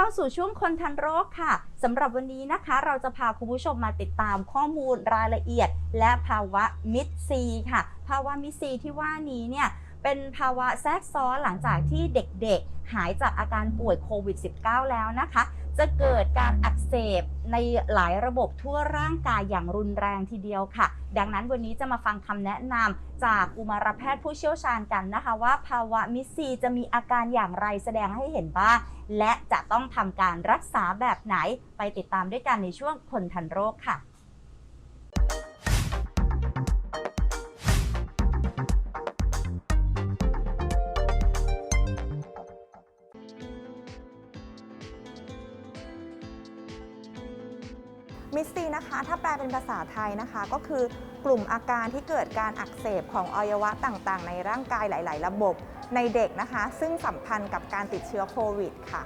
เข้าสู่ช่วงคนทันโรคค่ะสำหรับวันนี้นะคะ เราจะพาคุณผู้ชมมาติดตามข้อมูลรายละเอียด และภาวะมิดซีค่ะ ภาวะมิดซีที่ว่านี้เนี่ยเป็นภาวะแทรกซ้อนหลังจากที่เด็กๆ หายจากอาการป่วยโควิด -19 แล้วนะคะ จะเกิดการอักเสบในหลายระบบทั่วร่างกายอย่างรุนแรงทีเดียวค่ะ ดังนั้นวันนี้จะมาฟังคำแนะนำจากกุมารแพทย์ผู้เชี่ยวชาญกันนะคะ ว่าภาวะมิซีจะมีอาการอย่างไรแสดงให้เห็นบ้าง และจะต้องทำการรักษาแบบไหนไปติดตามด้วยกันในช่วงคนทันโรคค่ะ มิสซีนะคะ ถ้าแปลเป็นภาษาไทยนะคะ ก็คือกลุ่มอาการที่เกิดการอักเสบของอวัยวะต่างๆ ในร่างกายหลาย ๆ ระบบในเด็กนะคะ ซึ่งสัมพันธ์กับการติดเชื้อโควิดค่ะ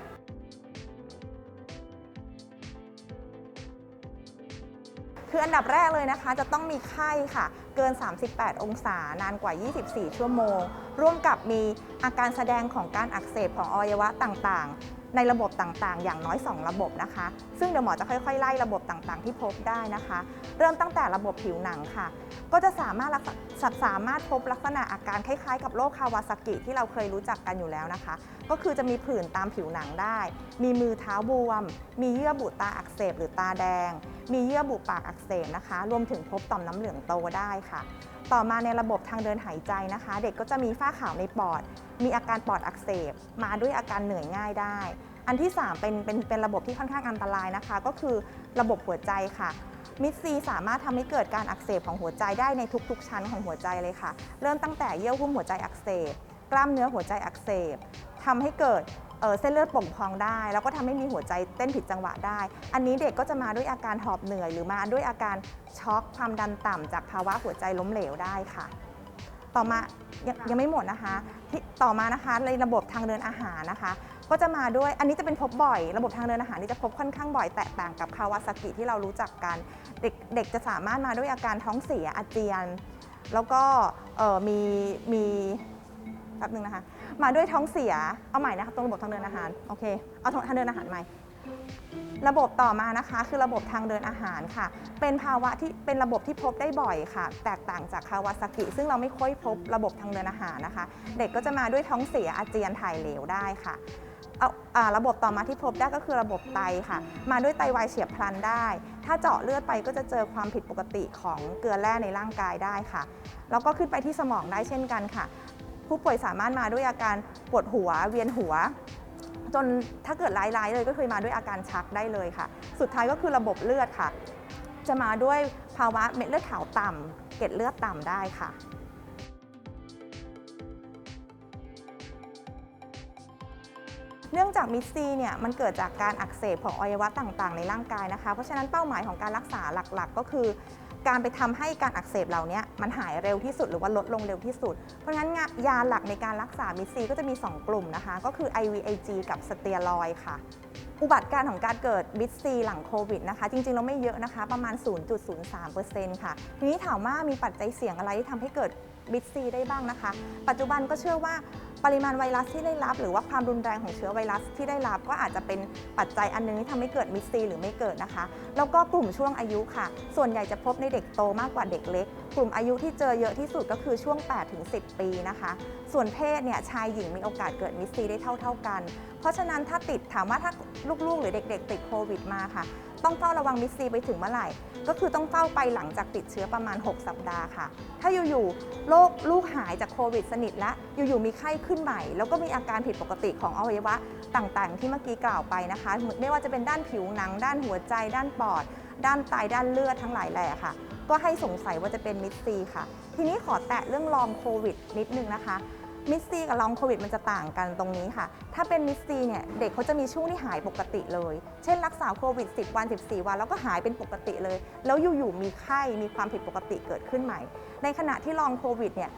คืออันดับแรกเลยนะคะ จะต้องมีไข้ค่ะ เกิน 38 องศานานกว่า 24 ชั่วโมง ร่วมกับมีอาการแสดงของการอักเสบของอวัยวะต่างๆ ในระบบต่างๆ อย่างน้อย 2 ระบบนะคะ ซึ่งเดี๋ยวหมอจะค่อยๆ ไล่ระบบต่างๆ ที่พบได้นะคะ เริ่มตั้งแต่ระบบผิวหนังค่ะ ก็จะสามารถรักษาสามารถพบลักษณะอาการคล้ายๆ กับโรคคาวาซากิที่เราเคยรู้จักกันอยู่แล้วนะคะ ก็คือจะมีผื่นตามผิวหนังได้ มีมือเท้าบวม มีเยื่อบุตาอักเสบหรือตาแดง มีเยื่อบุปากอักเสบนะคะ รวมถึงพบต่อมน้ำเหลืองโตได้ค่ะ ต่อมาในระบบทางเดินหายใจนะคะ เด็กก็จะมีฝ้าขาวในปอด มีอาการปอดอักเสบ มาด้วยอาการเหนื่อยง่ายได้ อันที่ 3 เป็นเป็นเป็นระบบที่ค่อนข้างอันตรายนะคะ ก็คือระบบหัวใจค่ะมิดซีสามารถทำให้เกิดการอักเสบของหัวใจได้ในทุกๆ ชั้นของหัวใจเลยค่ะ เริ่มตั้งแต่เยื่อหุ้มหัวใจอักเสบ กล้ามเนื้อหัวใจอักเสบทำให้เกิดเส้นเลือดโป่งพองได้ แล้วก็ทำให้มีหัวใจเต้นผิดจังหวะได้ อันนี้เด็กก็จะมาด้วยอาการหอบเหนื่อย หรือมาด้วยอาการช็อกความดันต่ำจากภาวะหัวใจล้มเหลวได้ค่ะ ต่อมายังยังไม่หมดนะคะที่ต่อมานะคะในระบบทางเดินอาหารนะคะ ก็จะมาด้วยอันนี้จะเป็นพบบ่อย ระบบทางเดินอาหารนี่จะพบค่อนข้างบ่อยแตกต่างกับคาวาซากิที่เรารู้จักกันเด็กเด็กจะสามารถมาด้วยอาการท้องเสียอาเจียน แล้วก็เอ่อมีมีแป๊บนึงนะคะ มาด้วยท้องเสียเอาใหม่นะคะตรงระบบทางเดินอาหารโอเคเอาทางเดินอาหารใหม่ ระบบต่อมานะคะ คือระบบทางเดินอาหารค่ะ เป็นภาวะที่เป็นระบบที่พบได้บ่อยค่ะ แตกต่างจากคาวาซากิ ซึ่งเราไม่ค่อยพบระบบทางเดินอาหารนะคะ เด็กก็จะมาด้วยท้องเสียอาเจียนถ่ายเหลวได้ค่ะระบบต่อมาที่พบได้ก็คือระบบไตค่ะ มาด้วยไตวายเฉียบพลันได้ ถ้าเจาะเลือดไปก็จะเจอความผิดปกติของเกลือแร่ในร่างกายได้ค่ะ แล้วก็ขึ้นไปที่สมองได้เช่นกันค่ะ ผู้ป่วยสามารถมาด้วยอาการปวดหัว เวียนหัว จนถ้าเกิดร้ายๆเลยก็คือมาด้วยอาการชักได้เลยค่ะ สุดท้ายก็คือระบบเลือดค่ะ จะมาด้วยภาวะเม็ดเลือดขาวต่ำเกล็ดเลือดต่ำได้ค่ะเนื่องจากมิดซีเนี่ยมันเกิดจากการอักเสบของอวัยวะต่างๆ ในร่างกายนะคะ เพราะฉะนั้นเป้าหมายของการรักษาหลักๆ ก็คือ การไปทำให้การอักเสบเหล่านี้มันหายเร็วที่สุดหรือว่าลดลงเร็วที่สุด เพราะฉะนั้นยาหลักในการรักษามิซีก็จะมี 2 กลุ่มนะคะ ก็คือ IVIG กับสเตียรอยค่ะ อุบัติการของการเกิดมิดซีหลังโควิดนะคะ จริงๆ เราไม่เยอะนะคะ ประมาณ 0.03%ค่ะ ทีนี้ถามว่ามีปัจจัยเสี่ยงอะไรที่ทำให้เกิดมิดซีได้บ้างนะคะ ปัจจุบันก็เชื่อว่า ปริมาณไวรัสที่ได้รับ หรือว่าความรุนแรงของเชื้อไวรัสที่ได้รับก็อาจจะเป็นปัจจัยอันหนึงที่ทำให้เกิดมิดซีหรือไม่เกิดนะคะ แล้วก็กลุ่มช่วงอายุค่ะ ส่วนใหญ่จะพบในเด็กโตมากกว่าเด็กเล็ก กลุ่มอายุที่เจอเยอะที่สุดก็คือช่วง8-10 ปีนะคะ ส่วนเพศเนี่ยชายหญิงมีโอกาสเกิดมิดซีได้เท่า ๆกัน เพราะฉะนั้นถ้าติดถามว่าถ้าลูกๆ หรือเด็ก ๆ ติดโควิดมาค่ะ ต้องเฝ้าระวังมิดซีไปถึงเมื่อไหร่ ก็คือต้องเฝ้าไปหลังจากติดเชื้อประมาณ 6 สัปดาห์ค่ะ ถ้าอยู่ๆโรคลูกหายจากโควิดสนิทแล้วอยู่ๆมีไข้ขึ้นใหม่ แล้วก็มีอาการผิดปกติของอวัยวะต่างๆ ที่เมื่อกี้กล่าวไปนะคะ ไม่ว่าจะเป็นด้านผิวหนัง ด้านหัวใจ ด้านปอด ด้านไตด้านเลือดทั้งหลายแหล่ค่ะก็ให้สงสัยว่าจะเป็นมิดซีค่ะ ทีนี้ขอแตะเรื่องลองโควิดนิดนึงนะคะ มิสซีกับลองโควิดมันจะต่างกันตรงนี้ค่ะ ถ้าเป็นมิสซีเนี่ยเด็กเขาจะมีช่วงที่หายปกติเลย เช่นรักษาโควิด 10 วัน 14 วัน แล้วก็หายเป็นปกติเลย แล้วอยู่ๆมีไข้มีความผิดปกติเกิดขึ้นใหม่ ในขณะที่ลองโควิดเนี่ย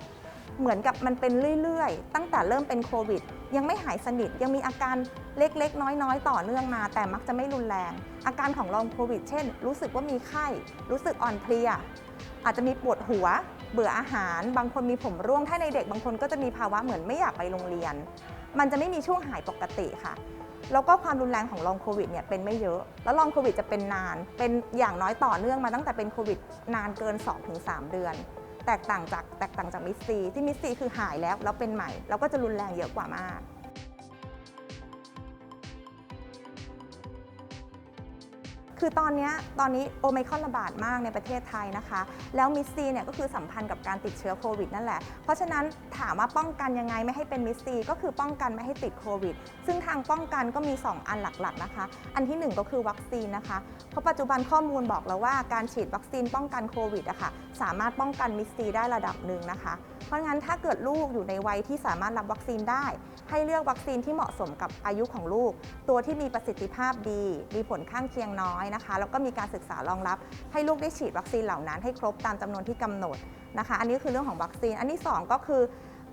เหมือนกับมันเป็นเรื่อยๆ ตั้งแต่เริ่มเป็นโควิด ยังไม่หายสนิท ยังมีอาการเล็กๆ น้อยๆ ต่อเนื่องมา แต่มักจะไม่รุนแรง อาการของลองโควิด เช่น รู้สึกว่ามีไข้ รู้สึกอ่อนเพลีย อาจจะมีปวดหัว เบื่ออาหาร บางคนมีผมร่วง ถ้าในเด็กบางคนก็จะมีภาวะเหมือนไม่อยากไปโรงเรียน มันจะไม่มีช่วงหายปกติค่ะ แล้วก็ความรุนแรงของลองโควิดเนี่ยเป็นไม่เยอะ แล้วลองโควิดจะเป็นนาน เป็นอย่างน้อยต่อเนื่องมาตั้งแต่เป็นโควิดนานเกิน 2-3 เดือน แตกต่างจากแตกต่างจากมิสซีที่มิสซีคือหายแล้วแล้วเป็นใหม่ แล้วก็จะรุนแรงเยอะกว่ามาก คือตอนนี้ตอนนี้โอไมครอนระบาดมากในประเทศไทยนะคะ แล้วมิสซีเนี่ยก็คือสัมพันธ์กับการติดเชื้อโควิดนั่นแหละ เพราะฉะนั้น ถามว่าป้องกันยังไงไม่ให้เป็นมิสซีก็คือป้องกันไม่ให้ติดโควิด ซึ่งทางป้องกันก็มี 2 อันหลักๆนะคะ อันที่ 1 ก็คือวัคซีนนะคะ เพราะปัจจุบันข้อมูลบอกแล้วว่าการฉีดวัคซีนป้องกันโควิดอะค่ะสามารถป้องกันมิสซีได้ระดับหนึ่งนะคะ เพราะงั้นถ้าเกิดลูกอยู่ในวัยที่สามารถรับวัคซีนได้ ให้เลือกวัคซีนที่เหมาะสมกับอายุของลูก ตัวที่มีประสิทธิภาพดี มีผลข้างเคียงน้อยนะคะ แล้วก็มีการศึกษารองรับ ให้ลูกได้ฉีดวัคซีนเหล่านั้นให้ครบตามจำนวนที่กำหนด นะคะ อันนี้คือเรื่องของวัคซีน อันที่สองก็คือ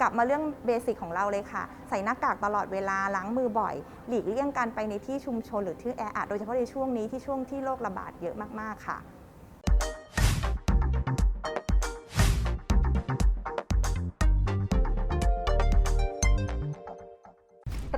กลับมาเรื่องเบสิกของเราเลยค่ะ ใส่หน้ากากตลอดเวลาล้างมือบ่อย หลีกเลี่ยงการไปในที่ชุมชนหรือที่แออัดโดยเฉพาะในช่วงนี้ที่ช่วงที่โรคระบาดเยอะมากๆค่ะ